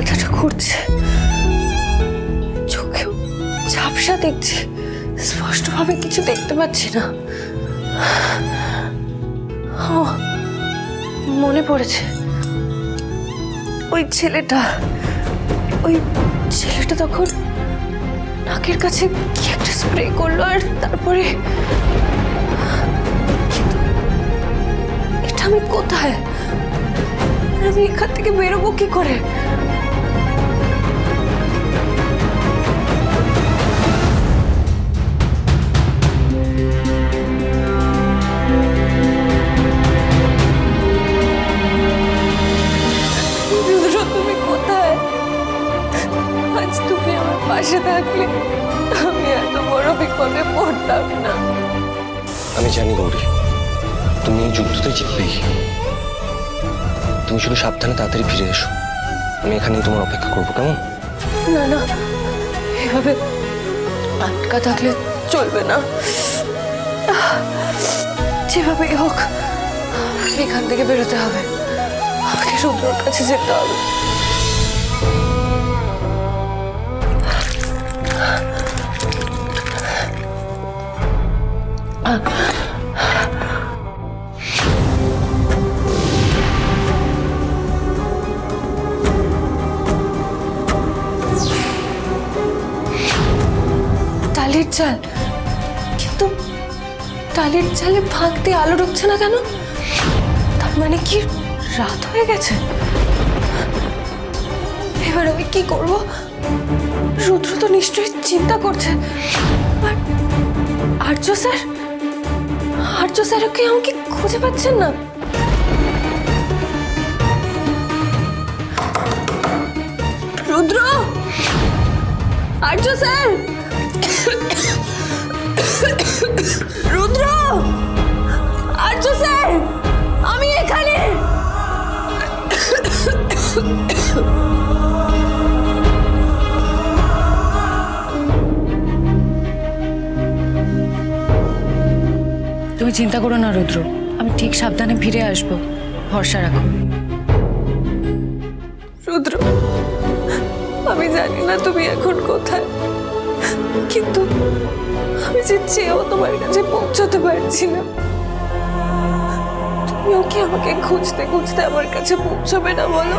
ব্যথাটা করছে। চোখে ঝাপসা দেখছি। স্পষ্টভাবে কিছু দেখতে পাচ্ছি না। মনে পড়েছে। ওই ছেলেটা ওই ছেলেটা তখন নাকের কাছে কি একটা স্প্রে করল আর তারপরে? এটা আমি কোথায়? আমি এখান থেকে বেরোবো কি করে? আজ তুমি আমার পাশে থাকলে আমি এত বড় বিপদে পড়তাম না। আমি জানি গৌরী তুমি এই যুদ্ধতে জিতবেই তুমি শুধু সাবধানে তাড়াতাড়ি ফিরে এসো। আমি এখানেই তোমার অপেক্ষা করব কেমন? না না এভাবে আটকা থাকলে চলবে না। যেভাবেই হোক এখান থেকে বেরোতে হবে। আমাকে রুদ্রর কাছে যেতে হবে। টালির চাল। কিন্তু টালির চালে ফাঁক দিয়ে আলো ঢুকছে না কেন? তার মানে কি রাত হয়ে গেছে? এবার আমি কি করব? রুদ্র তো নিশ্চয়ই চিন্তা করছে। আর আর্য স্যার? আর্য স্যারকে আমাকে খুঁজে পাচ্ছেন না। রুদ্র! আর্য স্যার! রুদ্র! তুমি চিন্তা করো না, রুদ্র। আমি ঠিক সাবধানে ফিরে আসব। ভরসা রাখো। রুদ্র, আমি জানি না তুমি এখন কোথায়। কিন্তু আমি যে চেয়েও তোমার কাছে পৌঁছতে পারছি না। তুমিও কি আমাকে খুঁজতে খুঁজতে আমার কাছে পৌঁছবে না বলো?